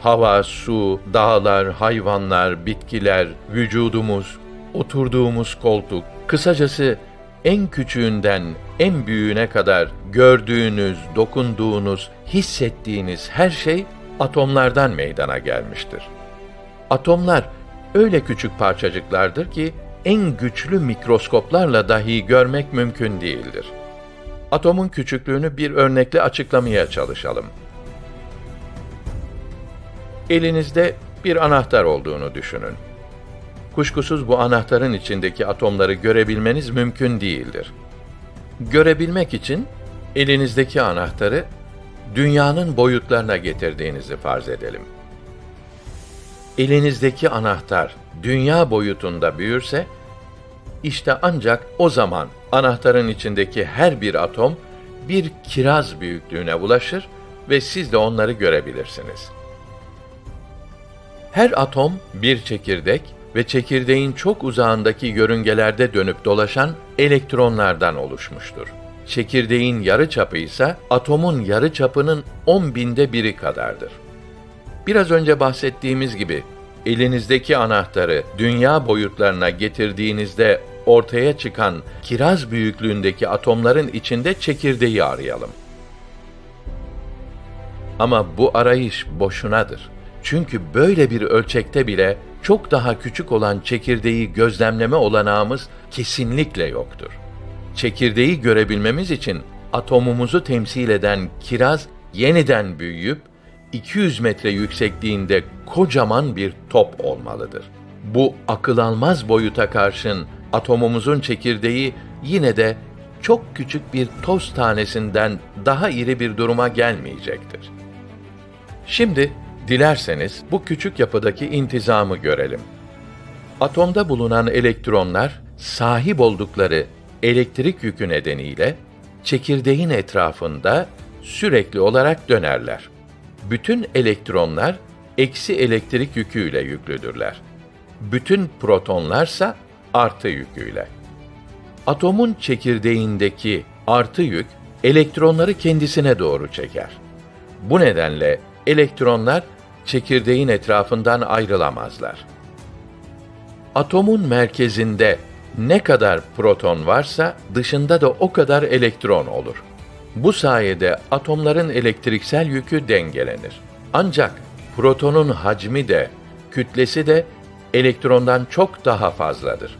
hava, su, dağlar, hayvanlar, bitkiler, vücudumuz, oturduğumuz koltuk, kısacası en küçüğünden en büyüğüne kadar gördüğünüz, dokunduğunuz, hissettiğiniz her şey atomlardan meydana gelmiştir. Atomlar öyle küçük parçacıklardır ki en güçlü mikroskoplarla dahi görmek mümkün değildir. Atomun küçüklüğünü bir örnekle açıklamaya çalışalım. Elinizde bir anahtar olduğunu düşünün. Kuşkusuz bu anahtarın içindeki atomları görebilmeniz mümkün değildir. Görebilmek için elinizdeki anahtarı dünyanın boyutlarına getirdiğinizi farz edelim. Elinizdeki anahtar dünya boyutunda büyürse işte ancak o zaman anahtarın içindeki her bir atom bir kiraz büyüklüğüne ulaşır ve siz de onları görebilirsiniz. Her atom bir çekirdek ve çekirdeğin çok uzağındaki yörüngelerde dönüp dolaşan elektronlardan oluşmuştur. Çekirdeğin yarı çapı ise atomun yarı çapının 10 binde biri kadardır. Biraz önce bahsettiğimiz gibi elinizdeki anahtarı dünya boyutlarına getirdiğinizde ortaya çıkan kiraz büyüklüğündeki atomların içinde çekirdeği arayalım. Ama bu arayış boşunadır. Çünkü böyle bir ölçekte bile çok daha küçük olan çekirdeği gözlemleme olanağımız kesinlikle yoktur. Çekirdeği görebilmemiz için atomumuzu temsil eden kiraz yeniden büyüyüp 200 metre yüksekliğinde kocaman bir top olmalıdır. Bu akıl almaz boyuta karşın atomumuzun çekirdeği yine de çok küçük bir toz tanesinden daha iri bir duruma gelmeyecektir. Şimdi dilerseniz bu küçük yapıdaki intizamı görelim. Atomda bulunan elektronlar sahip oldukları elektrik yükü nedeniyle çekirdeğin etrafında sürekli olarak dönerler. Bütün elektronlar eksi elektrik yüküyle yüklüdürler. Bütün protonlarsa artı yüküyle. Atomun çekirdeğindeki artı yük elektronları kendisine doğru çeker. Bu nedenle elektronlar çekirdeğin etrafından ayrılamazlar. Atomun merkezinde ne kadar proton varsa dışında da o kadar elektron olur. Bu sayede atomların elektriksel yükü dengelenir. Ancak protonun hacmi de kütlesi de elektrondan çok daha fazladır.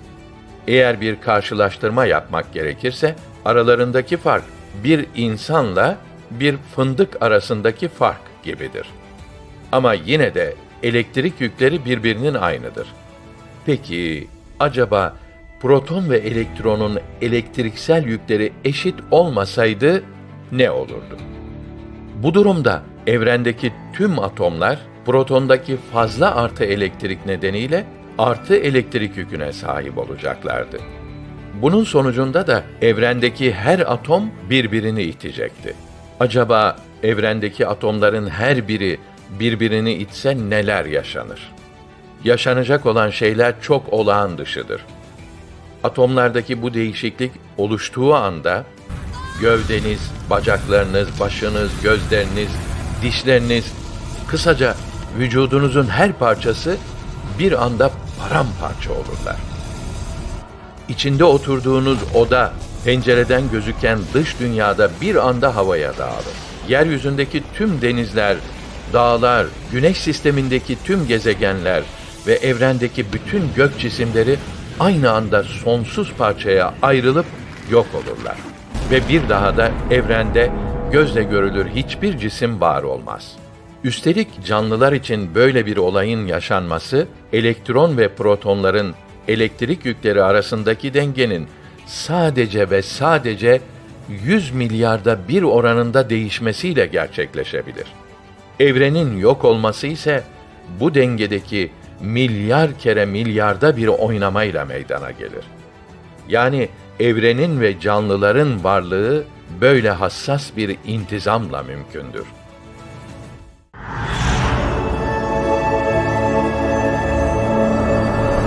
Eğer bir karşılaştırma yapmak gerekirse aralarındaki fark bir insanla bir fındık arasındaki fark gibidir. Ama yine de elektrik yükleri birbirinin aynıdır. Peki acaba proton ve elektronun elektriksel yükleri eşit olmasaydı ne olurdu? Bu durumda evrendeki tüm atomlar protondaki fazla artı elektrik nedeniyle artı elektrik yüküne sahip olacaklardı. Bunun sonucunda da evrendeki her atom birbirini itecekti. Acaba evrendeki atomların her biri birbirini itse neler yaşanır? Yaşanacak olan şeyler çok olağan dışıdır. Atomlardaki bu değişiklik oluştuğu anda gövdeniz, bacaklarınız, başınız, gözleriniz, dişleriniz, kısaca vücudunuzun her parçası bir anda paramparça olurlar. İçinde oturduğunuz oda, pencereden gözüken dış dünyada bir anda havaya dağılır. Yeryüzündeki tüm denizler, dağlar, güneş sistemindeki tüm gezegenler ve evrendeki bütün gök cisimleri aynı anda sonsuz parçaya ayrılıp yok olurlar. Ve bir daha da evrende gözle görülür hiçbir cisim var olmaz. Üstelik canlılar için böyle bir olayın yaşanması, elektron ve protonların elektrik yükleri arasındaki dengenin sadece ve sadece 100 milyarda bir oranında değişmesiyle gerçekleşebilir. Evrenin yok olması ise bu dengedeki milyar kere milyarda bir oynamayla meydana gelir. Yani evrenin ve canlıların varlığı böyle hassas bir intizamla mümkündür.